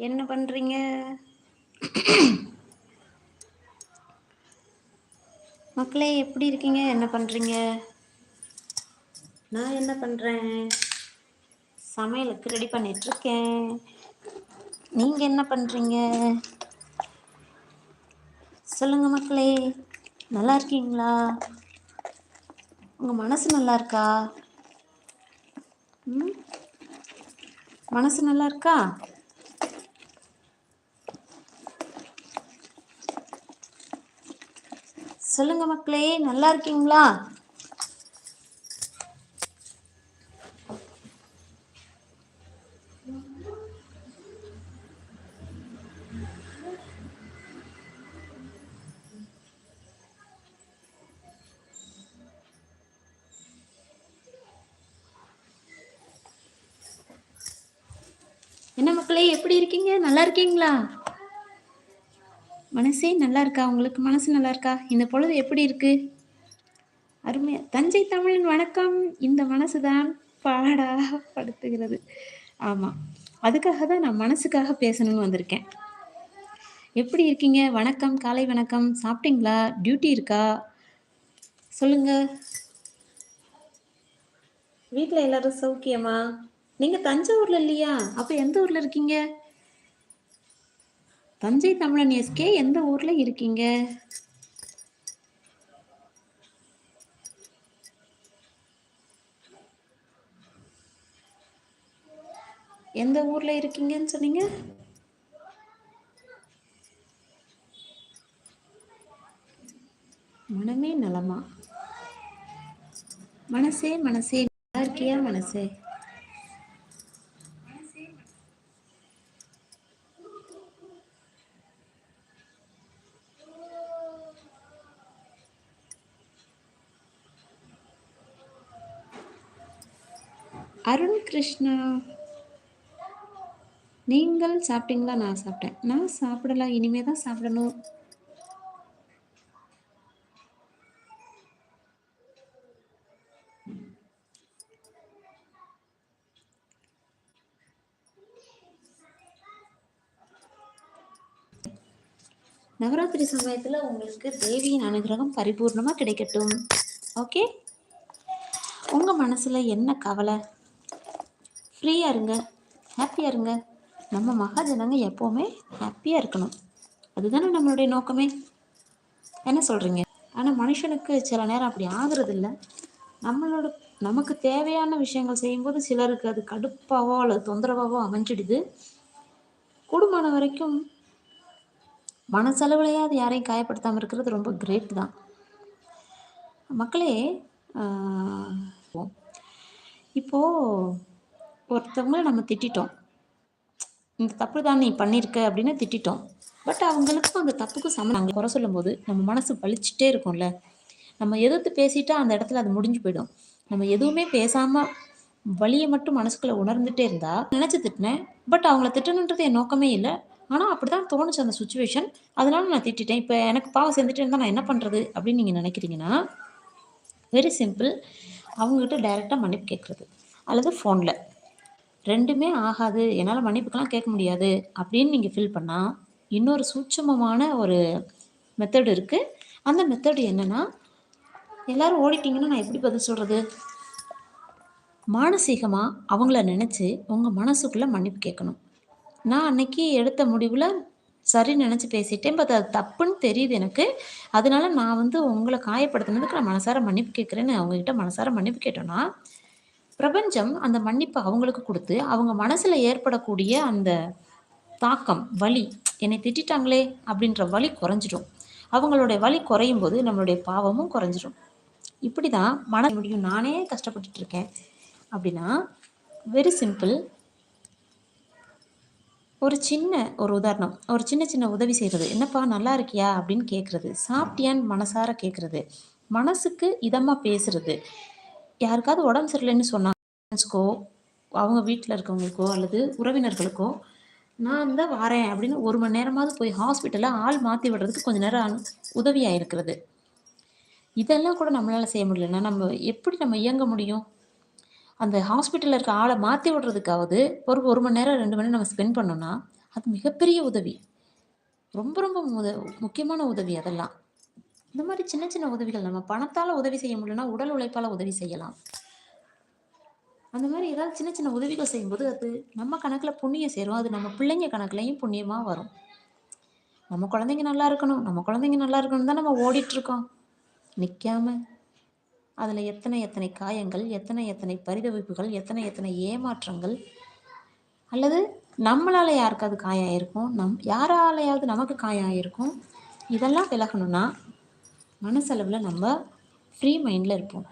என்ன பண்றீங்க? மக்களே எப்படி இருக்கீங்க? என்ன பண்றீங்க? நான் என்ன பண்றேன்? சமையலுக்கு ரெடி பண்ணிட்டு இருக்கேன் நீங்க என்ன பண்றீங்க? சொல்லுங்க மக்களே நல்லா இருக்கீங்களா? உங்க மனசு நல்லா இருக்கா? ம்? மனசு நல்லா இருக்கா? சொல்லுங்க மக்களே நல்லா இருக்கீங்களா? என்ன மக்களே எப்படி இருக்கீங்க? நல்லா இருக்கீங்களா? மனசே நல்லா இருக்கா உங்களுக்கு மனசு நல்லா இருக்கா இந்த பொழுது எப்படி இருக்கு? அருமையா. தஞ்சை தமிழின் வணக்கம். இந்த மனசுதான் பாடா படுத்துகிறது. ஆமா. அதுக்காக தான் நான் மனசுக்காக பேசணும்னு வந்திருக்கேன். எப்படி இருக்கீங்க? வணக்கம். காலை வணக்கம். சாப்பிட்டீங்களா? டியூட்டி இருக்கா? சொல்லுங்க. வீட்டில் எல்லாரும் சௌக்கியமா? நீங்க தஞ்சாவூர்ல இல்லையா? அப்ப எந்த ஊர்ல இருக்கீங்க? தஞ்சை தமிழன் எஸ்கே எந்த ஊர்ல இருக்கீங்க? எந்த ஊர்ல இருக்கீங்கன்னு சொன்னீங்க? மனமே நலமா? மனசே மனசே நல்லா இருக்கியா மனசே? கிருஷ்ணா. நீங்கள் சாப்பிட்டீங்களா? நான் சாப்பிட்டேன். நான் சாப்பிடல. இனிமே தான் சாப்பிடணும். நவராத்திரி சமயத்தில் உங்களுக்கு தேவியின் அனுகிரகம் பரிபூர்ணமாக கிடைக்கட்டும். ஓகே உங்கள் மனசில் என்ன கவலை? ஃப்ரீயாக இருங்க. ஹாப்பியாக இருங்க. நம்ம மகாஜனங்க எப்போவுமே ஹாப்பியாக இருக்கணும். அதுதானே நம்மளுடைய நோக்கமே? என்ன சொல்கிறீங்க ஆனால் மனுஷனுக்கு சில நேரம் அப்படி ஆகுறது இல்லை நம்மளோட நமக்கு தேவையான விஷயங்கள் செய்யும்போது சிலருக்கு அது கடுப்பாவோ அல்லது தொந்தரவாவோ அமைஞ்சிடுது. கூடுமான வரைக்கும் மனசளவுலையே அது யாரையும் காயப்படுத்தாமல் இருக்கிறது ரொம்ப கிரேட் தான். மக்களே இப்போது ஒருத்தவங்கள நம்ம திட்டிட்டோம். இந்த தப்பு தான் நீ பண்ணியிருக்க அப்படின்னு திட்டிட்டோம். பட் அவங்களுக்கும் அந்த தப்புக்கும் சம நாங்கள் குறை சொல்லும்போது நம்ம மனசு பழிச்சுட்டே இருக்கும்ல. நம்ம எதிர்த்து பேசிட்டா அந்த இடத்துல அது முடிஞ்சு போயிடும். நம்ம எதுவுமே பேசாம வலியை மட்டும் மனசுக்குள்ள உணர்ந்துட்டே இருந்தா நினைச்சு திட்டினேன். பட் அவங்கள திட்டணுன்றது என் நோக்கமே இல்லை. ஆனால் அப்படிதான் தோணுச்சு அந்த சுச்சுவேஷன். அதனால நான் திட்டிட்டேன். இப்போ எனக்கு பாவம் செஞ்சுட்டே இருந்தால் நான் என்ன பண்றது அப்படின்னு நீங்க நினைக்கிறீங்கன்னா வெரி சிம்பிள் அவங்ககிட்ட டைரெக்டாக மன்னிப்பு கேட்குறது அல்லது ஃபோனில் ரெண்டுமே ஆகாது. என்னால் மன்னிப்புக்கெல்லாம் கேட்க முடியாது அப்படின்னு நீங்கள் ஃபீல் பண்ணால் இன்னொரு சூட்சமமான ஒரு மெத்தட் இருக்குது அந்த மெத்தடு என்னன்னா எல்லோரும் ஓடிட்டீங்கன்னா நான் எப்படி பதில் சொல்கிறது மானசீகமாக அவங்கள நினச்சி உங்கள் மனசுக்குள்ளே மன்னிப்பு கேட்கணும். நான் அன்னைக்கு எடுத்த முடிவில் சரி நினச்சி பேசிட்டேன் பட் அது தப்புன்னு தெரியுது எனக்கு. அதனால நான் வந்து உங்களை காயப்படுத்தினதுக்கு நான் மனசார மன்னிப்பு கேட்குறேன்னு அவங்ககிட்ட மனசார மன்னிப்பு கேட்டோன்னா பிரபஞ்சம் அந்த மன்னிப்பை அவங்களுக்கு கொடுத்து அவங்க மனசுல ஏற்படக்கூடிய அந்த தாக்கம் வலி என்னை திட்டிட்டாங்களே அப்படின்ற வலி குறைஞ்சிடும். அவங்களுடைய வலி குறையும் போது நம்மளுடைய பாவமும் குறைஞ்சிடும். இப்படி தான் மன முடியும். நானே கஷ்டப்பட்டுட்டு இருக்கேன். அப்படின்னா வெரி சிம்பிள் ஒரு சின்ன ஒரு உதாரணம். ஒரு சின்ன சின்ன உதவி செய்கிறது என்னப்பா நல்லா இருக்கியா? அப்படின்னு கேட்குறது சாப்பிட்டியான்னு மனசார கேட்குறது மனசுக்கு இதமாக பேசுறது. யாருக்காவது உடம்பு சரியில்லைன்னு சொன்னால் ஃப்ரெண்ட்ஸ்க்கோ அவங்க வீட்டில் இருக்கவங்களுக்கோ அல்லது உறவினர்களுக்கோ நான் வந்து வாரேன் அப்படின்னு ஒரு மணி நேரமாவது போய் ஹாஸ்பிட்டலில் ஆள் மாற்றி விடுறதுக்கு கொஞ்சம் நேரம் உதவியாக இருக்கிறது. இதெல்லாம் கூட நம்மளால் செய்ய முடியலன்னா நம்ம எப்படி நம்ம இயங்க முடியும்? அந்த ஹாஸ்பிட்டலில் இருக்க ஆளை மாற்றி விடுறதுக்காவது ஒரு ஒரு மணி நேரம் ரெண்டு மணி நேரம் நம்ம ஸ்பெண்ட் பண்ணோம்னா அது மிகப்பெரிய உதவி. ரொம்ப ரொம்ப முத முக்கியமான உதவி அதெல்லாம். இந்த மாதிரி சின்ன சின்ன உதவிகள் நம்ம பணத்தால் உதவி செய்ய முடியலன்னா உடல் உழைப்பால் உதவி செய்யலாம். அந்த மாதிரி ஏதாவது சின்ன சின்ன உதவிகள் செய்யும்போது அது நம்ம கணக்கில் புண்ணியம் சேரும். அது நம்ம பிள்ளைங்க கணக்குலையும் புண்ணியமாக வரும். நம்ம குழந்தைங்க நல்லா இருக்கணும். நம்ம குழந்தைங்க நல்லா இருக்கணும் தான் நம்ம ஓடிட்டுருக்கோம். நிற்காம அதில் எத்தனை எத்தனை காயங்கள் எத்தனை எத்தனை பரிதவிப்புகள் எத்தனை எத்தனை ஏமாற்றங்கள் அல்லது நம்மளால் யாருக்காவது காயம் ஆயிருக்கும் நம் யாராலையாவது நமக்கு காயம் ஆயிருக்கும் இதெல்லாம் விலகணும்னா மனசளவில் நம்ம ஃப்ரீ மைண்டில் இருப்போம்.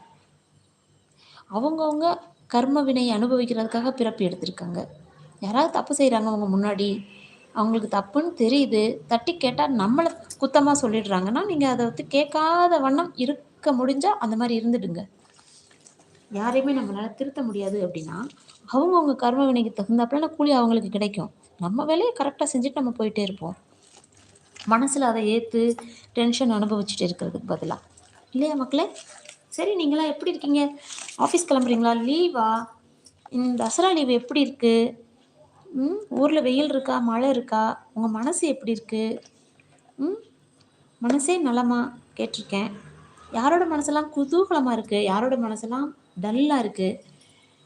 அவங்கவுங்க கர்ம வினை அனுபவிக்கிறதுக்காக பிறப்பு எடுத்திருக்காங்க. யாராவது தப்பு செய்கிறாங்க அவங்க முன்னாடி அவங்களுக்கு தப்புன்னு தெரியுது தட்டி கேட்டால் நம்மளை குத்தமாக சொல்லிடுறாங்கன்னா நீங்கள் அதை வந்து கேட்காத வண்ணம் இருக்க முடிஞ்சால் அந்த மாதிரி இருந்துடுங்க. யாரையுமே நம்மளால் திருத்த முடியாது அப்படின்னா அவங்கவுங்க கர்ம வினைக்கு தகுந்தாப்புல கூலி அவங்களுக்கு கிடைக்கும். நம்ம வேலையை கரெக்டாக செஞ்சுட்டு நம்ம போயிட்டே இருப்போம். மனசில் அதை ஏற்று டென்ஷன் அனுபவிச்சுட்டு இருக்கிறதுக்கு பதிலாக இல்லையா மக்களே? சரி நீங்களாம் எப்படி இருக்கீங்க? ஆஃபீஸ் கிளம்புறீங்களா? லீவா இந்த தசரா லீவ் எப்படி இருக்குது ம் ஊரில் வெயில் இருக்கா? மழை இருக்கா? உங்கள் மனசு எப்படி இருக்குது ம் மனசே நலமா கேட்டிருக்கேன். யாரோட மனசெல்லாம் குதூகலமாக இருக்குது யாரோட மனசெல்லாம் டல்லாக இருக்குது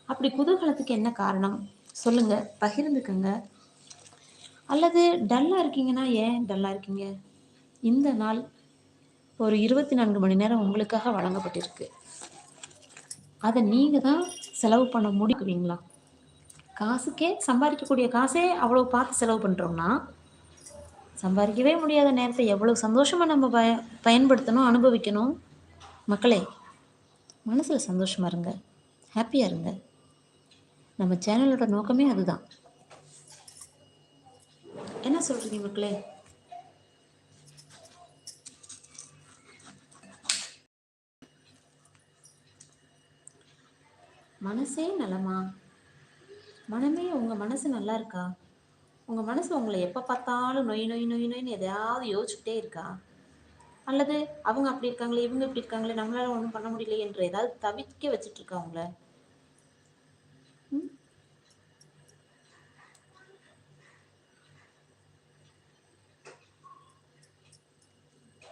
அப்படி குதூகலத்துக்கு என்ன காரணம்? சொல்லுங்கள் பகிர்ந்துக்கங்க. அல்லது டல்லாக இருக்கீங்கன்னா ஏன் டல்லாக இருக்கீங்க? இந்த நாள் ஒரு இருபத்தி நான்கு மணி நேரம் உங்களுக்காக வழங்கப்பட்டிருக்கு. அதை நீங்கள் தான் செலவு பண்ண முடிக்குவீங்களா காசுக்கே சம்பாதிக்கக்கூடிய காசே அவ்வளோ பார்த்து செலவு பண்ணுறோம்னா சம்பாதிக்கவே முடியாத நேரத்தை எவ்வளோ சந்தோஷமாக நம்ம பய பயன்படுத்தணும் அனுபவிக்கணும்? மக்களே மனசில் சந்தோஷமாக இருங்க. ஹாப்பியாக இருங்க. நம்ம சேனலோட நோக்கமே அதுதான். என்ன சொல்கிறீங்க மக்களே? மனசே நலமா? மனமே உங்கள் மனசு நல்லா இருக்கா? உங்கள் மனசு உங்களை எப்போ பார்த்தாலும் நொய் நொய் நொய் நொய்னு எதையாவது யோசிச்சுட்டே இருக்கா? அல்லது அவங்க அப்படி இருக்காங்களே இவங்க இப்படி இருக்காங்களே நம்மளால ஒன்றும் பண்ண முடியல என்று ஏதாவது தவிக்க வச்சுட்டு இருக்கா அவங்கள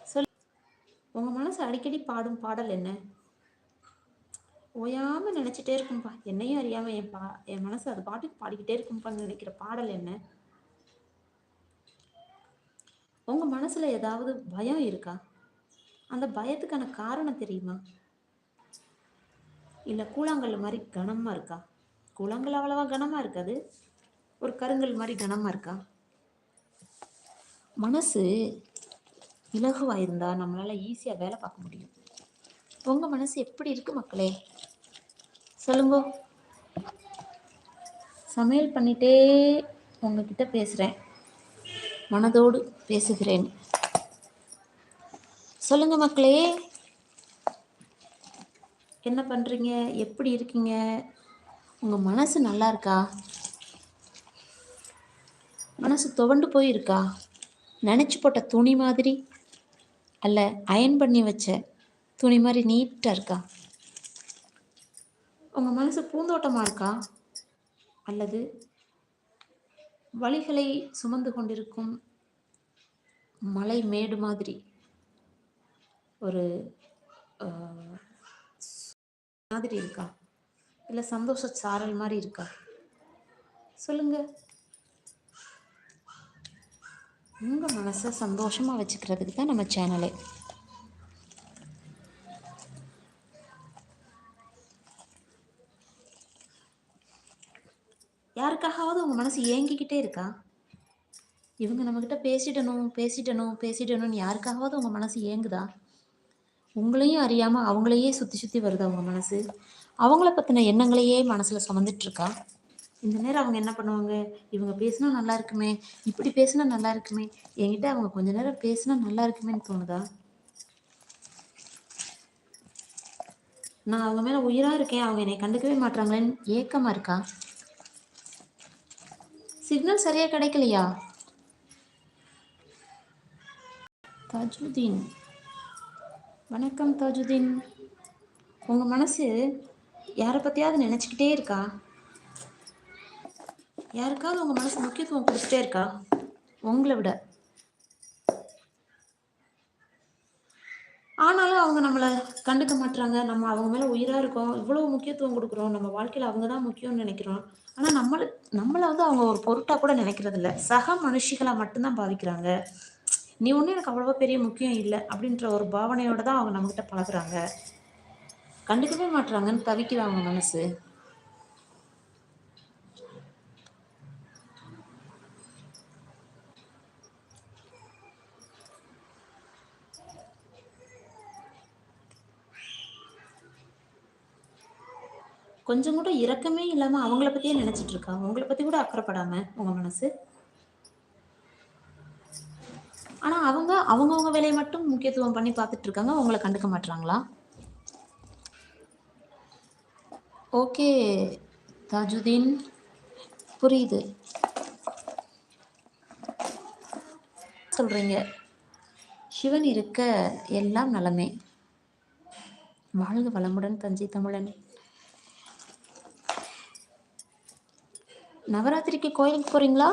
சொல். உங்கள் மனசு அடிக்கடி பாடும் பாடல் என்ன? ஓயாமல் நினச்சிட்டே இருக்கும்பா. என்னையும் அறியாமல் என் பா என் மனசு அது பாட்டுக்கு பாடிக்கிட்டே இருக்கும்பான்னு நினைக்கிற பாடல் என்ன? உங்கள் மனசில் ஏதாவது பயம் இருக்கா? அந்த பயத்துக்கான காரணம் தெரியுமா? இல்லை கூழாங்கல் மாதிரி கனமாக இருக்கா? கூழாங்கல் அவ்வளவா கனமாக இருக்காது. ஒரு கருங்கல் மாதிரி கனமாக இருக்கா? மனசு இலகுவாக இருந்தால் நம்மளால் ஈஸியாக வேலை பார்க்க முடியும். உங்கள் மனசு எப்படி இருக்குது மக்களே? சொல்லுங்க. சமையல் பண்ணிட்டே உங்ககிட்ட பேசுகிறேன் மனதோடு பேசுகிறேன். சொல்லுங்க மக்களே. என்ன பண்ணுறீங்க எப்படி இருக்கீங்க? உங்கள் மனசு நல்லா இருக்கா? மனசு துவண்டு போயிருக்கா? நினச்சி போட்ட துணி மாதிரி? அல்ல அயன் பண்ணி வச்ச துணி மாதிரி நீட்டாக இருக்கா? உங்கள் மனசு பூந்தோட்டமாக இருக்கா? அல்லது வழிகளை சுமந்து கொண்டிருக்கும் மலை மேடு மாதிரி ஒரு மாதிரி இருக்கா? இல்லை சந்தோஷ சாரல் மாதிரி இருக்கா? சொல்லுங்க. உங்கள் மனசை சந்தோஷமாக வச்சுக்கிறதுக்கு தான் நம்ம சேனலே. யாருக்காகவாவது உங்கள் மனசு ஏங்கிக்கிட்டே இருக்கா? இவங்க நம்மக்கிட்ட பேசிடணும் பேசிடணும் பேசிடணும்னு யாருக்காகவாவது உங்கள் மனசு ஏங்குதா? உங்களையும் அறியாமல் அவங்களையே சுற்றி சுற்றி வருதா உங்கள் மனசு? அவங்கள பற்றின எண்ணங்களையே மனசில் சுமந்துட்டுருக்கா இந்த நேரம் அவங்க என்ன பண்ணுவாங்க? இவங்க பேசினா நல்லா இருக்குமே இப்படி பேசினா நல்லா இருக்குமே என்கிட்ட அவங்க கொஞ்ச நேரம் பேசினா நல்லா இருக்குமேன்னு தோணுதா? நான் அவங்க மேலே உயிராக இருக்கேன் அவங்க என்னை கண்டுக்கவே மாட்டாங்களேன்னு ஏக்கமாக இருக்கா? சிக்னல் சரியா கிடைக்கலையா? தாஜுதீன். வணக்கம் தாஜுதீன். உங்கள் மனசு யாரை பற்றியாவது நினச்சிக்கிட்டே இருக்கா? யாருக்காவது உங்கள் மனசு முக்கியத்துவம் கொடுத்துட்டே இருக்கா? உங்களை விட. ஆனாலும் அவங்க நம்மளை கண்டுக்க மாட்டுறாங்க நம்ம அவங்க மேலே உயிராக இருக்கோம். இவ்வளோ முக்கியத்துவம் கொடுக்குறோம். நம்ம வாழ்க்கையில் அவங்க தான் முக்கியம்னு நினைக்கிறோம். ஆனால் நம்மளை நம்மளை வந்து அவங்க ஒரு பொருட்டாக கூட நினைக்கிறது இல்லை சக மனுஷிகளாக மட்டும்தான் பாவிக்கிறாங்க நீ ஒன்றும் எனக்கு அவ்வளோவா பெரிய முக்கியம் இல்லை அப்படின்ற ஒரு பாவனையோடு தான் அவங்க நம்மக்கிட்ட பழகுறாங்க. கண்டுக்கவே மாட்டுறாங்கன்னு தவிக்குது அவங்க மனசு. கொஞ்சம் கூட இரக்கமே இல்லாமல் அவங்கள பற்றியே நினச்சிட்டு இருக்கா? உங்களை பற்றி கூட அக்கறைப்படாமல் உங்கள் மனசு? ஆனால் அவங்க அவங்கவுங்க வேலையை மட்டும் முக்கியத்துவம் பண்ணி பார்த்துட்டு இருக்காங்க. உங்களை கண்டுக்க மாட்டாங்களா ஓகே தாஜுதீன். புரியுது. சொல்கிறீங்க சிவன் இருக்க எல்லாம் நலமே. வாழ்க வளமுடன் தஞ்சை தமிழன். நவராத்திரிக்கு கோயிலுக்கு போகிறீங்களா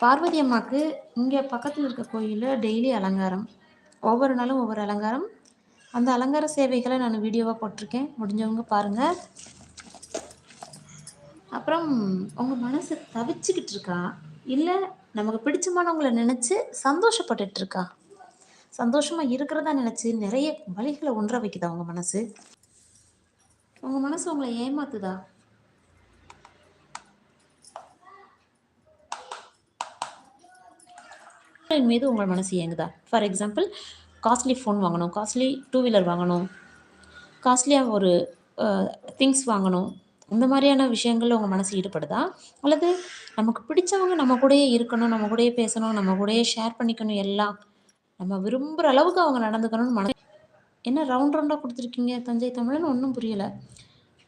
பார்வதி அம்மாவுக்கு இங்கே பக்கத்தில் இருக்க கோயிலில் டெய்லி அலங்காரம். ஒவ்வொரு நாளும் ஒவ்வொரு அலங்காரம். அந்த அலங்கார சேவைகளை நான் வீடியோவாக போட்டிருக்கேன். முடிஞ்சவங்க பாருங்கள் அப்புறம் உங்கள் மனசு தவிச்சுக்கிட்டு இருக்கா? இல்லை நமக்கு பிடிச்சமானவங்களை நினச்சி சந்தோஷப்பட்டுட்டு இருக்கா? சந்தோஷமாக இருக்கிறதா நினச்சி நிறைய வழிகளை ஒன்ற வைக்குதா உங்கள் மனசு? உங்கள் மனசு உங்களை ஏமாத்துதா? மீது உங்கள் மனசு இயங்குதா? ஃபார் எக்ஸாம்பிள் காஸ்ட்லி ஃபோன் வாங்கணும் காஸ்ட்லி டூ வீலர் வாங்கணும் காஸ்ட்லியாக ஒரு திங்ஸ் வாங்கணும் இந்த மாதிரியான விஷயங்களில் உங்கள் மனசு ஈடுபடுதா? அல்லது நமக்கு பிடிச்சவங்க நம்ம கூடயே இருக்கணும் நம்ம கூடயே பேசணும் நம்ம கூடயே ஷேர் பண்ணிக்கணும் எல்லாம் நம்ம விரும்புகிற அளவுக்கு அவங்க நடந்துக்கணும்னு மன என்ன ரவுண்ட் ரவுண்டாக கொடுத்துருக்கீங்க தஞ்சை தமிழன் ஒன்றும் புரியலை.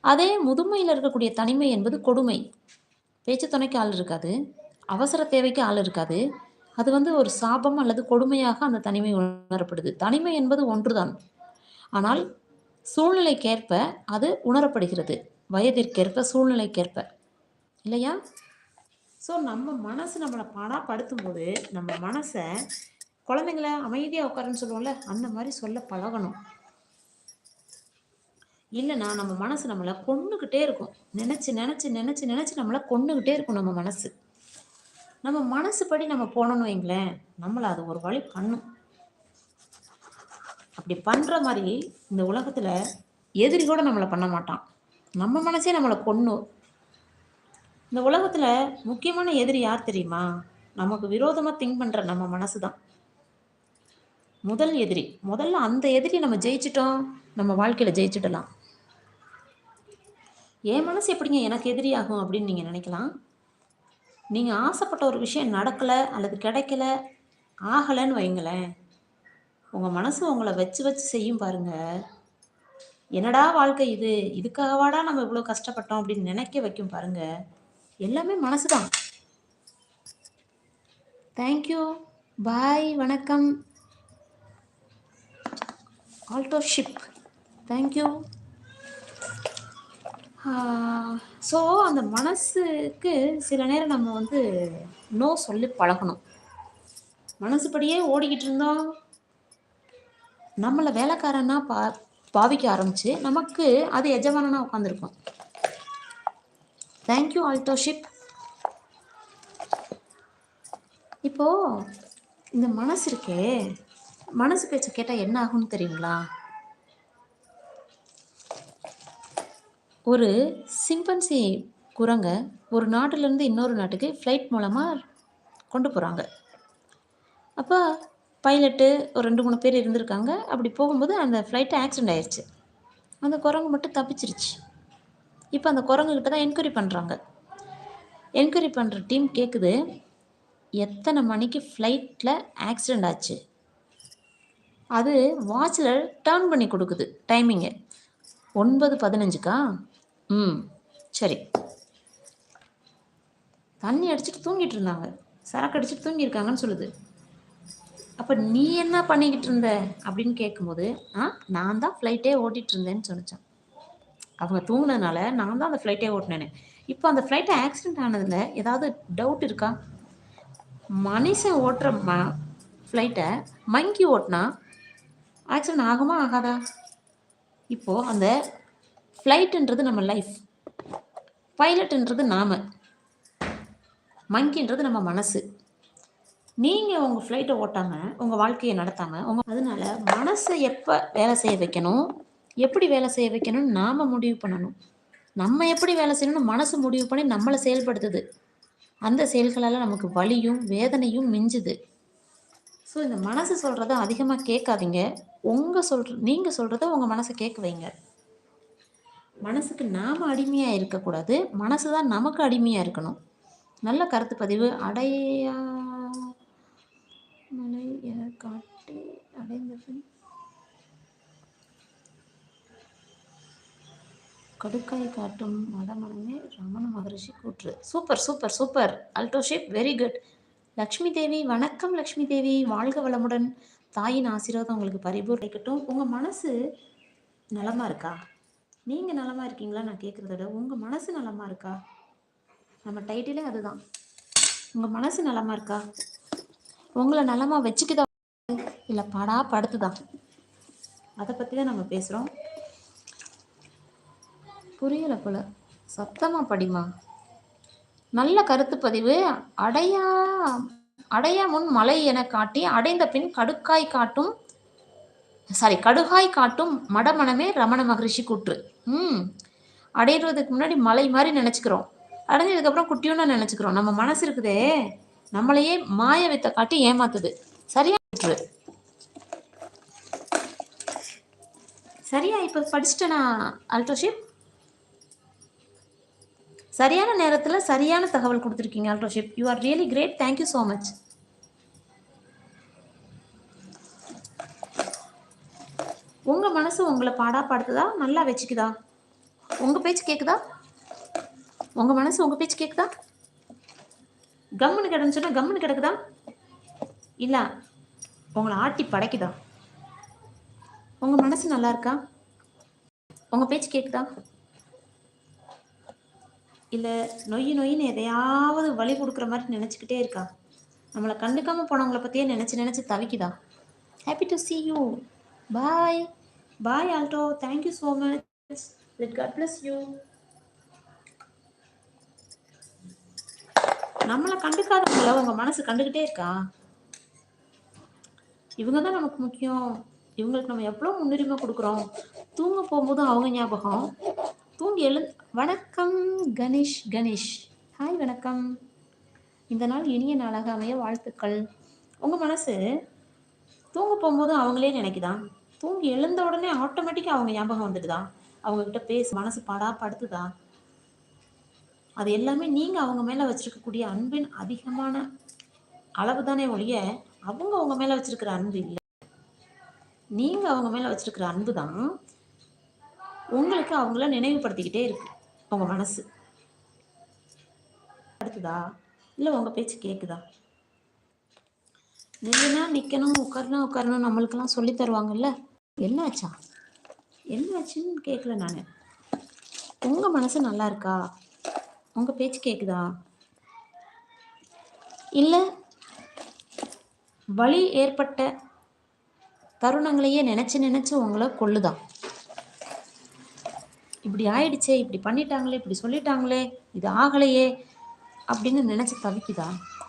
அதே முதுமையில் இருக்கக்கூடிய தனிமை என்பது கொடுமை. பேச்சு துணைக்கு ஆள் இருக்காது அவசர தேவைக்கு ஆள் இருக்காது. அது வந்து ஒரு சாபம் அல்லது கொடுமையாக அந்த தனிமை உணரப்படுது. தனிமை என்பது ஒன்றுதான். ஆனால் சூழ்நிலைக்கேற்ப அது உணரப்படுகிறது. வயதிற்கேற்ப சூழ்நிலைக்கேற்ப. இல்லையா? ஸோ நம்ம மனசு நம்மளை படாப்படுத்தும் போது நம்ம மனசை குழந்தைங்கள அமைதியாக உட்காருன்னு சொல்லுவோம்ல அந்த மாதிரி சொல்ல பழகணும். இல்லைன்னா நம்ம மனசு நம்மளை கொண்டுக்கிட்டே இருக்கும். நினச்சி நினச்சி நினச்சி நினச்சி நம்மளை கொண்டுக்கிட்டே இருக்கும் நம்ம மனசு. நம்ம மனசுப்படி நம்ம போனோம்னு வைங்களேன் நம்மளை அது ஒரு வழி பண்ணும். அப்படி பண்ணுற மாதிரி இந்த உலகத்தில் எதிரி கூட நம்மளை பண்ண மாட்டான். நம்ம மனசே நம்மளை கொன்னும். இந்த உலகத்தில் முக்கியமான எதிரி யார் தெரியுமா? நமக்கு விரோதமாக திங்க் பண்ணுற நம்ம மனசு தான் முதல் எதிரி முதல்ல அந்த எதிரி நம்ம ஜெயிச்சிட்டோம் நம்ம வாழ்க்கையில் ஜெயிச்சிடலாம். என் மனசு எப்படிங்க எனக்கு எதிரி ஆகும் அப்படின்னு நீங்கள் நினைக்கலாம்? நீங்கள் ஆசைப்பட்ட ஒரு விஷயம் நடக்கலை அல்லது கிடைக்கல ஆகலைன்னு வைங்களேன். உங்கள் மனசு உங்களை வச்சு வச்சு செய்யும் பாருங்க. என்னடா வாழ்க்கை இது? இதுக்காகவாடா நம்ம இவ்வளோ கஷ்டப்பட்டோம் அப்படின்னு நினைக்க வைக்கும் பாருங்க. எல்லாமே மனசு தான் தேங்க்யூ பாய் வணக்கம். ஆல்டோ ஷிப் தேங்க்யூ ஸோ அந்த மனசுக்கு சில நேரம் நம்ம வந்து நோ சொல்லி பழகணும். மனசுபடியே ஓடிக்கிட்டு இருந்தோம் நம்மளை வேலைக்காரனா பா பாவிக்க ஆரம்பிச்சு நமக்கு அது எஜமானனா உட்காந்துருக்கும் தேங்க்யூ ஆல்டோஷிப் இப்போ இந்த மனசு இருக்கே மனசு பேச்சை கேட்டால் என்ன ஆகும்னு தெரியுங்களா? ஒரு சிம்பன்சி குரங்க ஒரு நாட்டிலேருந்து இன்னொரு நாட்டுக்கு ஃப்ளைட் மூலமாக கொண்டு போகிறாங்க அப்போ பைலட்டு ஒரு ரெண்டு மூணு பேர் இருந்திருக்காங்க. அப்படி போகும்போது அந்த ஃப்ளைட்டு ஆக்சிடெண்ட் ஆயிடுச்சு அந்த குரங்கு மட்டும் தப்பிச்சிருச்சு. இப்போ அந்த குரங்குக்கிட்ட தான் என்கொயரி பண்ணுறாங்க என்கொயரி பண்ணுற டீம் கேட்குது எத்தனை மணிக்கு ஃப்ளைட்டில் ஆக்சிடெண்ட் ஆச்சு? அது வாட்சில் டேர்ன் பண்ணி கொடுக்குது டைமிங்கு ஒன்பது பதினஞ்சுக்கா? ம் சரி. தண்ணி அடிச்சுட்டு தூங்கிட்டு இருந்தாங்க. சரக்கு அடிச்சுட்டு தூங்கியிருக்காங்கன்னு சொல்லுது. அப்போ நீ என்ன பண்ணிக்கிட்டு இருந்த? அப்படின்னு கேட்கும்போது ஆ நான் தான் ஃப்ளைட்டே ஓட்டிகிட்டு இருந்தேன்னு சொன்னிச்சான். அவங்க தூங்கினதுனால நான் தான் அந்த ஃப்ளைட்டே ஓட்டினேன் இப்போ அந்த ஃப்ளைட்டை ஆக்சிடென்ட் ஆனதில் ஏதாவது டவுட் இருக்கா? மனுஷன் ஓட்டுற ம ஃப்ளைட்டை மங்கி ஓட்டினா ஆக்சிடென்ட் ஆகுமா ஆகாதா? இப்போது அந்த ஃப்ளைட்டுன்றது நம்ம லைஃப் பைலட்டுன்றது நாம. மங்கின்றது நம்ம மனசு. நீங்கள் உங்கள் ஃப்ளைட்டை ஓட்டாமல் உங்கள் வாழ்க்கையை நடத்தாமல் உங்கள் அதனால மனசை எப்போ வேலை செய்ய வைக்கணும்? எப்படி வேலை செய்ய வைக்கணும்னு நாம் முடிவு பண்ணணும். நம்ம எப்படி வேலை செய்யணும்னு மனசு முடிவு பண்ணி நம்மளை செயல்படுத்துது. அந்த செயல்களால் நமக்கு வலியும் வேதனையும் மிஞ்சுது. ஸோ இந்த மனசு சொல்கிறத அதிகமாக கேட்காதீங்க. உங்கள் சொல்கிற நீங்கள் சொல்கிறத உங்கள் மனசை கேட்க வைங்க. மனசுக்கு நாம் அடிமையாக இருக்கக்கூடாது. மனசு தான் நமக்கு அடிமையாக இருக்கணும். நல்ல கருத்து பதிவு. அடையா மலை என காட்டி அடைந்தது கடுக்காய் காட்டும் மடமனமே ரமண மகரிஷி கூற்று. Super super super. அல்டோஷிப் very good Lakshmi Devi வணக்கம் லக்ஷ்மி தேவி. வாழ்க வளமுடன். தாயின் ஆசீர்வாதம் உங்களுக்கு பரிபூர் கிடைக்கட்டும் உங்கள் மனசு நலமா இருக்கா? நீங்கள் நலமா இருக்கீங்களா? நான் கேட்குறத விட உங்கள் மனசு நலமா இருக்கா? நம்ம டைட்டிலே அதுதான். உங்கள் மனசு நலமா இருக்கா? உங்களை நலமா வச்சுக்குதா இல்லை படா படுத்துதா அதை பற்றி தான் நம்ம பேசுகிறோம் புரியலை போல. சத்தமாக படிமா நல்ல கருத்து பதிவு. அடையா அடையா முன் மலை என காட்டி அடைந்த பின் கடுக்காய் காட்டும் சாரி கடுகாய் காட்டும் மடமனமே ரமண மகரிஷி கூற்று. ம். அடையிறதுக்கு முன்னாடி மலை மாதிரி நினச்சிக்கிறோம். அடைஞ்சதுக்கப்புறம் குட்டியோன்னு நினச்சிக்கிறோம். நம்ம மனசு இருக்குதே. நம்மளையே மாய வித்தை காட்டி ஏமாத்துது. சரியா? சரியா? இப்போ படிச்சுட்டேனா அல்ட்ரோஷிப். சரியான நேரத்தில் சரியான தகவல் கொடுத்துருக்கீங்க அல்ட்ரோஷிப். You are really great thank you so much உங்கள் மனசு உங்களை பாடா பாடுத்துதா நல்லா வச்சுக்குதா? உங்கள் பேச்சு கேட்குதா உங்கள் மனசு உங்கள் பேச்சு கேட்குதா கம்முன்னு கிடந்துச்சுன்னா சொன்னால் கம்முன்னு கிடக்குதா? இல்லை உங்களை ஆட்டி படைக்குதா? உங்கள் மனசு நல்லா இருக்கா? உங்கள் பேச்சு கேட்குதா இல்லை நொய் நொய்ன்னு எதையாவது வழி கொடுக்குற மாதிரி நினச்சிக்கிட்டே இருக்கா? நம்மளை கண்டுக்காமல் போனவங்கள பற்றியே நினச்சி நினச்சி தவிக்குதா? Happy to see you bye bye Alto thank you so much let God bless you நம்மளை கண்டுக்காதவங்கள உங்கள் மனசு கண்டுக்கிட்டே இருக்கா? இவங்க தான் நமக்கு முக்கியம். இவங்களுக்கு நம்ம எவ்வளோ முன்னுரிமை கொடுக்குறோம். தூங்க போகும்போதும் அவங்க ஞாபகம். தூங்கி எழு வணக்கம் கணேஷ் கணேஷ். ஹாய் வணக்கம். இந்த நாள் இனிய நாளாக அமைய வாழ்த்துக்கள். உங்கள் மனசு தூங்க போகும்போதும் அவங்களே நினைக்குதான் தூங்கி எழுந்த உடனே ஆட்டோமேட்டிக்காக அவங்க ஞாபகம் வந்துடுதா? அவங்கக்கிட்ட பேச மனசு பாடா படுத்துதா? அது எல்லாமே நீங்கள் அவங்க மேலே வச்சிருக்கக்கூடிய அன்பின் அதிகமான அளவு தானே ஒழிய அவங்க அவங்க மேலே வச்சிருக்கிற அன்பு இல்லை. நீங்கள் அவங்க மேலே வச்சிருக்கிற அன்பு தான் உங்களுக்கு அவங்கள நினைவுபடுத்திக்கிட்டே இருக்கு உங்கள் மனசு. அடுத்ததா இல்லை உங்கள் பேச்சு கேட்குதா நில்லுனா நிற்கணும் உட்காரணும் உட்காரணும் நம்மளுக்கெல்லாம் சொல்லி தருவாங்கல்ல? என்னாச்சா? என்னாச்சுன்னு கேட்கல நான். உங்கள் மனசு நல்லா இருக்கா உங்கள் பேச்சு கேட்குதா இல்லை வலி ஏற்பட்ட தருணங்களையே நினச்சி நினச்சி உங்களை கொள்ளுதான் இப்படி ஆயிடுச்சே இப்படி பண்ணிட்டாங்களே இப்படி சொல்லிட்டாங்களே இது ஆகலையே அப்படின்னு நினச்சி தவிக்குதா?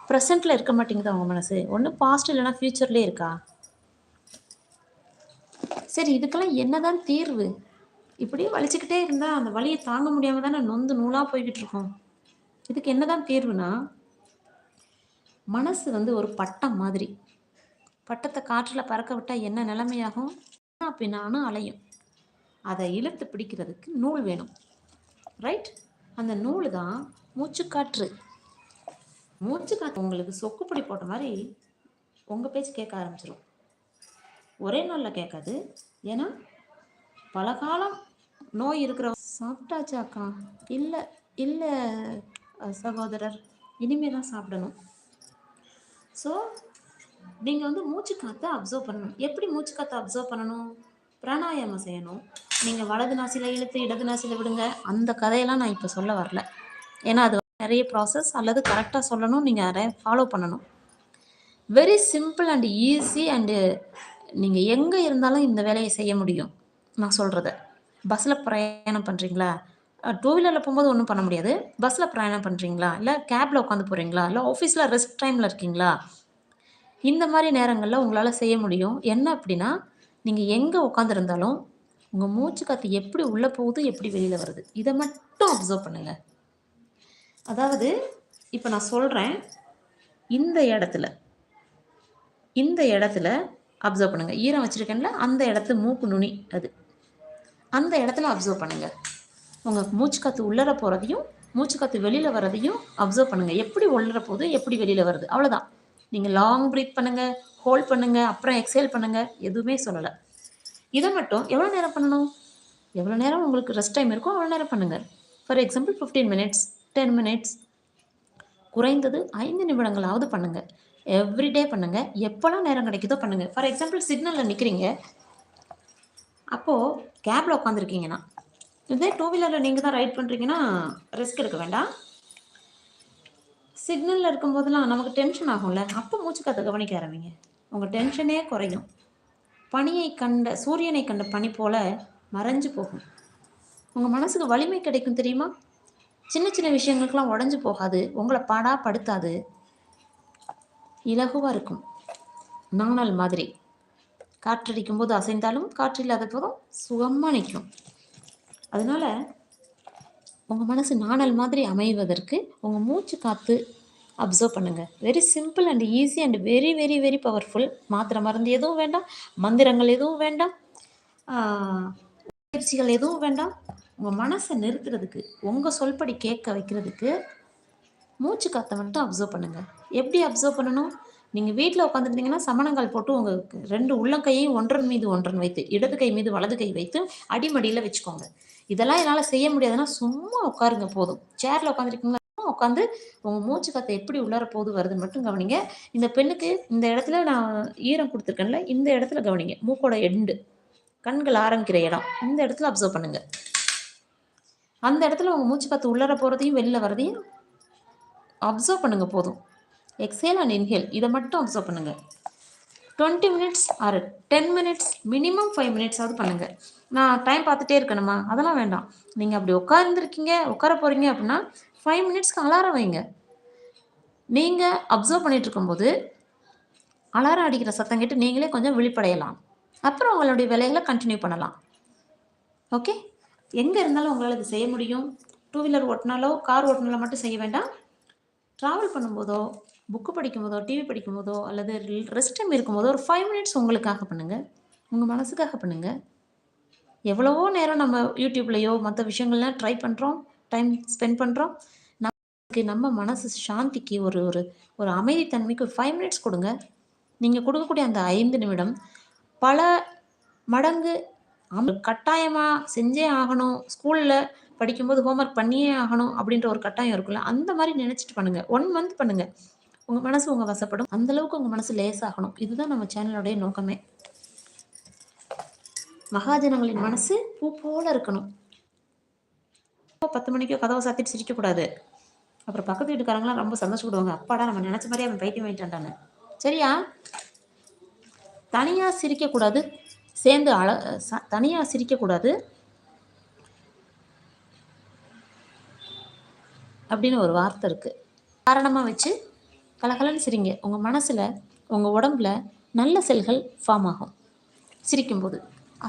ப்ரெசண்ட்டில் இருக்க மாட்டேங்குதா உங்கள் மனசு? ஒன்று பாஸ்ட் இல்லைன்னா ஃப்யூச்சர்லேயே இருக்கா? சரி இதுக்கெல்லாம் என்னதான் தீர்வு? இப்படியே வலிச்சுக்கிட்டே இருந்தால் அந்த வலியை தாங்க முடியாமல் தானே நொந்து நூலாக போய்கிட்டு இருக்கோம். இதுக்கு என்னதான் தீர்வுனா? மனசு வந்து ஒரு பட்டம் மாதிரி. பட்டத்தை காற்றில் பறக்க விட்டால் என்ன நிலைமையாகும்? பின்னான்னு அலையும். அதை இழுத்து பிடிக்கிறதுக்கு நூல் வேணும். ரைட் அந்த நூல் தான் மூச்சுக்காற்று. மூச்சுக்காற்று உங்களுக்கு சொக்குப்பொடி போட்ட மாதிரி உங்கள் பேச்சு கேட்க ஆரம்பிச்சிடும் ஒரே நாளில் கேட்காது ஏன்னா பல காலம் நோய் இருக்கிற சாப்பிட்டாச்சாக்கா இல்லை இல்லை சகோதரர். இனிமே தான் சாப்பிடணும். ஸோ நீங்கள் வந்து மூச்சு காற்றை அப்சர்வ் பண்ணணும். எப்படி மூச்சு காற்றை அப்சர்வ் பண்ணணும்? பிராணாயாமம் செய்யணும். நீங்கள் வலது நாசியில் இழுத்து இடது நாசியில் விடுங்க. அந்த கதையெல்லாம் நான் இப்போ சொல்ல வரல. ஏன்னா அது நிறைய ப்ராசஸ் அல்லது கரெக்டாக சொல்லணும். நீங்கள் அதை ஃபாலோ பண்ணணும். Very simple and easy and நீங்கள் எங்கே இருந்தாலும் இந்த வேலையை செய்ய முடியும். நான் சொல்கிறத பஸ்ஸில் பிரயாணம் பண்ணுறீங்களா டூ வீலரில் போகும்போது ஒன்றும் பண்ண முடியாது. பஸ்ஸில் பிரயாணம் பண்ணுறீங்களா இல்லை கேபில் உட்காந்து போகிறீங்களா இல்லை ஆஃபீஸில் ரெஸ்ட் டைமில் இருக்கீங்களா? இந்த மாதிரி நேரங்களில் உங்களால் செய்ய முடியும். என்ன அப்படின்னா நீங்கள் எங்கே உட்காந்துருந்தாலும் உங்கள் மூச்சு காற்று எப்படி உள்ளே போகுது எப்படி வெளியில் வருது இதை மட்டும் அப்சர்வ் பண்ணுங்கள் அதாவது இப்போ நான் சொல்கிறேன் இந்த இடத்துல இந்த இடத்துல அப்சர்வ் பண்ணுங்கள் ஈரம் வச்சுருக்கேன்ல அந்த இடத்து மூக்கு நுனி அது. அந்த இடத்துல அப்சர்வ் பண்ணுங்கள் உங்கள் மூச்சு காற்று உள்ளர போகிறதையும் மூச்சு காற்று வெளியில் வரதையும் அப்சர்வ் பண்ணுங்கள் எப்படி உள்ளர போகுது எப்படி வெளியில் வருது அவ்வளோதான் நீங்கள் லாங் ப்ரீத் பண்ணுங்கள் ஹோல்ட் பண்ணுங்கள் அப்புறம் எக்ஸைல் பண்ணுங்கள் எதுவுமே சொல்லலை. இதை மட்டும் எவ்வளோ நேரம் பண்ணணும்? எவ்வளோ நேரம் உங்களுக்கு ரெஸ்ட் டைம் இருக்கோ அவ்வளோ நேரம் பண்ணுங்கள் for example fifteen minutes ten minutes குறைந்தது ஐந்து நிமிடங்களாவது பண்ணுங்கள் எவ்ரிடே பண்ணுங்கள் எப்போல்லாம் நேரம் கிடைக்குதோ பண்ணுங்கள் ஃபார் எக்ஸாம்பிள் சிக்னலில் நிற்கிறீங்க அப்போது கேபில் உட்காந்துருக்கீங்கன்னா இதே டூ வீலரில் நீங்கள் தான் ரைட் பண்ணுறீங்கன்னா ரிஸ்க் எடுக்க வேண்டாம். சிக்னலில் இருக்கும்போதெல்லாம் நமக்கு டென்ஷன் ஆகும்ல. அப்போ மூச்சு காற்று கவனிக்க ஆரம்பிங்க. உங்கள் டென்ஷனே குறையும். பனியை கண்ட சூரியனை கண்ட பனி போல் மறைஞ்சு போகும். உங்கள் மனசுக்கு வலிமை கிடைக்கும் தெரியுமா? சின்ன சின்ன விஷயங்களுக்கெல்லாம் உடஞ்சி போகாது. உங்களை பாடா படுத்தாது. இலகுவாக இருக்கும். நாணல் மாதிரி. காற்றடிக்கும் போது அசைந்தாலும் காற்று இல்லாத போதும் சுகமாக நிற்கும். அதனால் உங்கள் மனசு நாணல் மாதிரி அமைவதற்கு உங்கள் மூச்சு காற்று அப்சர்வ் பண்ணுங்கள் very simple and easy and very very very powerful மாத்திரை மருந்து எதுவும் வேண்டாம். மந்திரங்கள் எதுவும் வேண்டாம். பயிற்சிகள் எதுவும் வேண்டாம். உங்கள் மனசை நிறுத்துறதுக்கு உங்கள் சொல்படி கேட்க வைக்கிறதுக்கு மூச்சு காற்றை மட்டும் அப்சர்வ் பண்ணுங்கள் எப்படி அப்சர்வ் பண்ணணும்? நீங்கள் வீட்டில் உட்காந்துருந்தீங்கன்னா சமணங்கால் போட்டு உங்கள் ரெண்டு உள்ளங்கையும் ஒன்றன் மீது ஒன்றன் வைத்து இடது கை மீது வலது கை வைத்து அடிமடியில் வச்சுக்கோங்க. இதெல்லாம் என்னால் செய்ய முடியாதுன்னா சும்மா உட்காருங்க போதும். சேரில் உட்காந்துருக்கீங்களா சும்மா உட்காந்து உங்கள் மூச்சு காற்றை எப்படி உள்ளார போகுது வருதுன்னு மட்டும் கவனிங்க. இந்த பெண்ணுக்கு இந்த இடத்துல நான் ஈரம் கொடுத்துருக்கேன்ல இந்த இடத்துல கவனிங்க. மூக்கோட எண்டு கண்கள் ஆரம்பிக்கிற இடம். இந்த இடத்துல அப்சர்வ் பண்ணுங்க. அந்த இடத்துல உங்கள் மூச்சு காற்று உள்ளார போகிறதையும் வெளில வரதையும் அப்சர்வ் பண்ணுங்க போதும். எக்ஸேல் அண்ட் இன்ஹேல் இதை மட்டும் அப்சர்வ் பண்ணுங்கள் twenty minutes or ten minutes minimum five மினிட்ஸாவது பண்ணுங்கள் நான் டைம் பார்த்துட்டே இருக்கணுமா? அதெல்லாம் வேண்டாம். நீங்கள் அப்படி உட்கார்ந்துருக்கீங்க உட்கார போகிறீங்க அப்படின்னா ஃபைவ் மினிட்ஸ்க்கு அலாரம் வைங்க. நீங்கள் அப்சர்வ் பண்ணிட்டு இருக்கும்போது அலாரம் அடிக்கிற சத்தம் கேட்டு நீங்களே கொஞ்சம் விழிப்படையலாம். அப்புறம் உங்களுடைய வேலைகளை கண்டினியூ பண்ணலாம். ஓகே எங்கே இருந்தாலும் உங்களால் இது செய்ய முடியும். டூ வீலர் ஓட்டினாலோ கார் ஓட்டினாலோ மட்டும் செய்ய வேண்டாம். ட்ராவல் பண்ணும்போதோ புக்கு படிக்கும்போதோ டிவி படிக்கும்போதோ அல்லது ரெஸ்ட் டைம் இருக்கும்போதோ ஒரு ஃபைவ் மினிட்ஸ் உங்களுக்காக பண்ணுங்கள் உங்கள் மனசுக்காக பண்ணுங்கள் எவ்வளவோ நேரம் நம்ம யூடியூப்லேயோ மற்ற விஷயங்கள்லாம் ட்ரை பண்ணுறோம் டைம் ஸ்பெண்ட் பண்ணுறோம் நமக்கு நம்ம மனசு சாந்திக்கு ஒரு ஒரு ஒரு அமைதித்தன்மைக்கு ஒரு ஃபைவ் மினிட்ஸ் கொடுங்க. நீங்கள் கொடுக்கக்கூடிய அந்த ஐந்து நிமிடம் பல மடங்கு கட்டாயமாக செஞ்சே ஆகணும். ஸ்கூலில் படிக்கும்போது ஹோம்ஒர்க் பண்ணியே ஆகணும் அப்படின்ற ஒரு கட்டாயம் இருக்குல்ல அந்த மாதிரி நினச்சிட்டு பண்ணுங்கள் ஒன் மந்த் பண்ணுங்கள் உங்கள் மனசு உங்கள் வசப்படும். அந்த அளவுக்கு உங்கள் மனசு லேசாகணும். இதுதான் நம்ம சேனலுடைய நோக்கமே. மகாஜனங்களின் மனசு பூ போல இருக்கணும். இப்போ பத்து மணிக்கோ கதவை சாத்திட்டு சிரிக்கக்கூடாது அப்புறம் பக்கத்து வீட்டுக்காரங்களாம் ரொம்ப சந்தோஷப்படுவாங்க. அப்பாடா நம்ம நினச்ச மாதிரி அவன் பைத்தியம் ஆயிட்டான்டான்னு சரியா? தனியாக சிரிக்கக்கூடாது சேர்ந்து அழ ச- தனியாக சிரிக்கக்கூடாது அப்படின்னு ஒரு வார்த்தை இருக்குது காரணமாக வச்சு கலகலன்னு சிரிங்க. உங்கள் மனசில் உங்கள் உடம்புல நல்ல செல்கள் ஃபார்ம் ஆகும். சிரிக்கும்போது.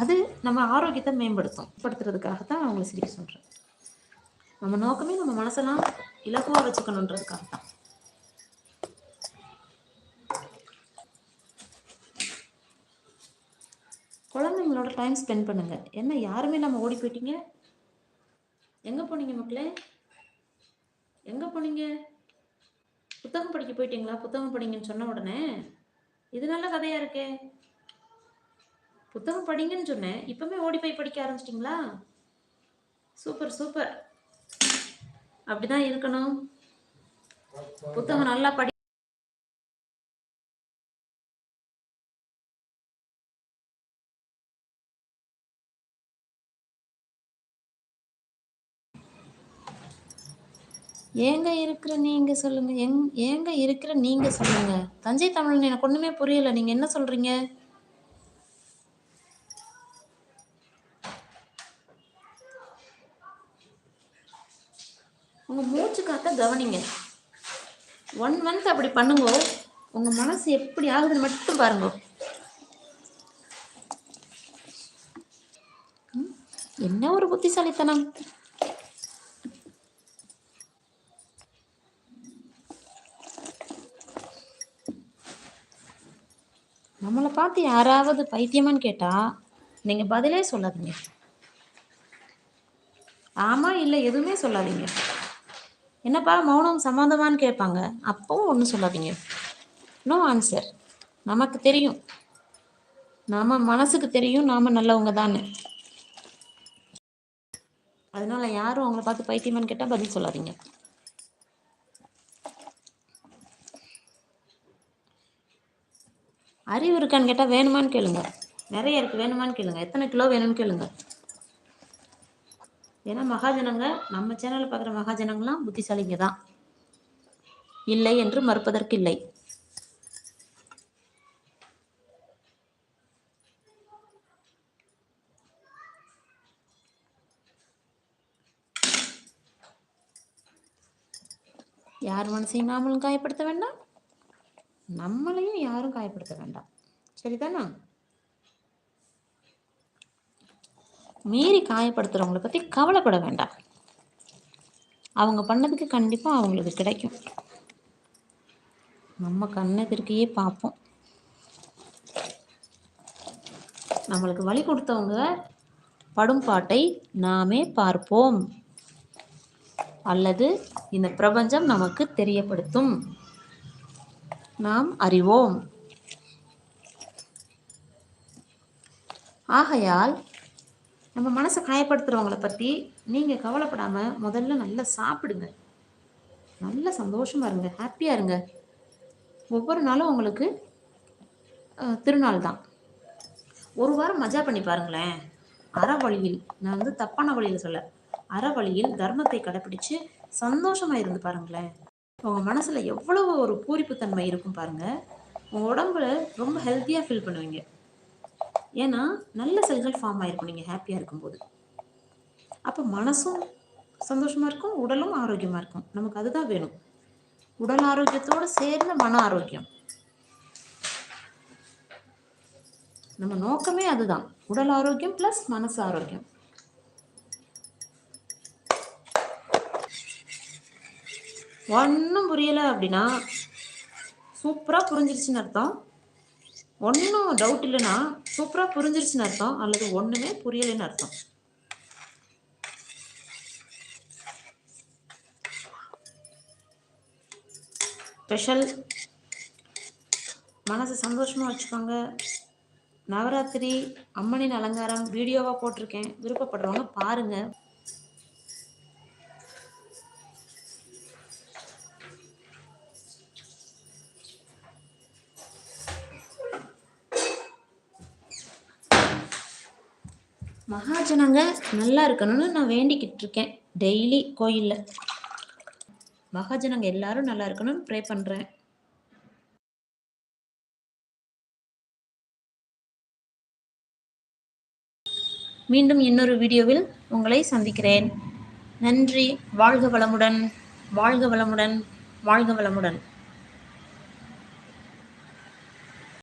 அது நம்ம ஆரோக்கியத்தை மேம்படுத்தும். படுத்துறதுக்காக தான் அவங்களை சிரிக்க சொல்கிறேன் நம்ம நோக்கமே நம்ம மனசெல்லாம் இலகுவாக வச்சுக்கணுன்றதுக்காக தான் குழந்தைங்களோட டைம் ஸ்பெண்ட் பண்ணுங்க. என்ன யாருமே நம்ம ஓடி போயிட்டீங்க? எங்கே போனீங்க மக்களே? எங்கே போனீங்க? புத்தகம் படிக்க போயிட்டீங்களா? புத்தகம் படிங்கன்னு சொன்ன உடனே இது நல்ல கதையா இருக்கே. புத்தகம் படிங்கன்னு சொன்னேன். இப்பவுமே ஓடி போய் படிக்க ஆரம்பிச்சிட்டிங்களா? Super super. அப்படிதான் இருக்கணும். புத்தகம் நல்லா படி ஏங்க இருக்கிற நீங்க சொல்லுங்க. எங் ஏங்க இருக்கிற நீங்க சொல்லுங்க. தஞ்சை தமிழ் எனக்கு ஒண்ணுமே புரியல. நீங்க என்ன சொல்றீங்க? உங்க மூச்சு காத்த கவனிங்க. ஒன் மந்த் அப்படி பண்ணுங்க. உங்க மனசு எப்படி ஆகுதுன்னு மட்டும் பாருங்க. என்ன ஒரு புத்திசாலித்தனம்? நம்மளை பார்த்து யாராவது பைத்தியமான்னு கேட்டால் நீங்கள் பதிலே சொல்லாதீங்க. ஆமாம் இல்லை எதுவுமே சொல்லாதீங்க. என்னப்பா மௌனம் சம்மந்தமான்னு கேட்பாங்க. அப்பவும் ஒன்றும் சொல்லாதீங்க. நோ ஆன்சர் நமக்கு தெரியும். நாம மனசுக்கு தெரியும் நாம நல்லவங்க தானே. அதனால யாரும் அவங்கள பார்த்து பைத்தியமான்னு கேட்டால் பதில் சொல்லாதீங்க. அறிவு இருக்கான்னு கேட்டால் வேணுமான்னு கேளுங்க. நிறைய இருக்கு. வேணுமான்னு கேளுங்க. எத்தனை கிலோ வேணும்னு கேளுங்க. ஏன்னா மகாஜனங்க நம்ம சேனலில் பார்க்குற மகாஜனங்கள்லாம் புத்திசாலிங்க தான். இல்லை என்று மறுப்பதற்கு இல்லை. யார் மனசையும் நாமளும் காயப்படுத்த வேண்டாம்? நம்மளையும் யாரும் காயப்படுத்த வேண்டாம். சரிதானா? மீறி காயப்படுத்துறவங்களை பத்தி கவலைப்பட வேண்டாம். அவங்க பண்ணதுக்கு கண்டிப்பா அவங்களுக்கு கிடைக்கும். நம்ம கண்ணெதிர்க்கையே பார்ப்போம். நம்மளுக்கு வழி கொடுத்தவங்க படும் பாட்டை நாமே பார்ப்போம். அல்லது இந்த பிரபஞ்சம் நமக்கு தெரியப்படுத்தும். நாம் அறிவோம். ஆகையால் நம்ம மனசை காயப்படுத்துறவங்கள பற்றி நீங்கள் கவலைப்படாமல் முதல்ல நல்லா சாப்பிடுங்க. நல்ல சந்தோஷமாக இருங்க ஹாப்பியாக இருங்க. ஒவ்வொரு நாளும் உங்களுக்கு திருநாள் தான். ஒரு வாரம் மஜா பண்ணி பாருங்களேன். அற வழியில் நான் வந்து தப்பான வழியில் சொல்ல அற வழியில் தர்மத்தை கடைப்பிடிச்சு சந்தோஷமா இருந்து பாருங்களேன். உங்க மனசுல எவ்வளவு ஒரு பூரிப்புத்தன்மை இருக்கும் பாருங்க. உங்க உடம்புல ரொம்ப ஹெல்த்தியா ஃபீல் பண்ணுவீங்க. ஏன்னா நல்ல செல்கள் ஃபார்ம் ஆயிருக்கும் நீங்க ஹாப்பியா இருக்கும்போது. அப்போ மனசும் சந்தோஷமா இருக்கும் உடலும் ஆரோக்கியமா இருக்கும். நமக்கு அதுதான் வேணும். உடல் ஆரோக்கியத்தோடு சேர்ந்த மன ஆரோக்கியம். நம்ம நோக்கமே அதுதான். உடல் ஆரோக்கியம் பிளஸ் மனசு ஆரோக்கியம். ஒன்றும் புரியலை அப்படின்னா சூப்பராக புரிஞ்சிருச்சுன்னு அர்த்தம். ஒன்றும் டவுட் இல்லைன்னா சூப்பராக புரிஞ்சிருச்சுன்னு அர்த்தம். அல்லது ஒன்றுமே புரியலைன்னு அர்த்தம். ஸ்பெஷல். மனசை சந்தோஷமாக வச்சுக்கோங்க. நவராத்திரி அம்மனின் அலங்காரம் வீடியோவாக போட்டிருக்கேன். விருப்பப்படுறவங்க பாருங்கள் நல்லா இருக்கணும்னு நான் வேண்டிக்கிட்டு இருக்கேன். டெய்லி கோயிலில். மகாஜனங்க எல்லாரும் நல்லா இருக்கணும்னு ப்ரே பண்ணுறேன் மீண்டும் இன்னொரு வீடியோவில் உங்களை சந்திக்கிறேன். நன்றி. வாழ்க வளமுடன். வாழ்க வளமுடன். வாழ்க வளமுடன்.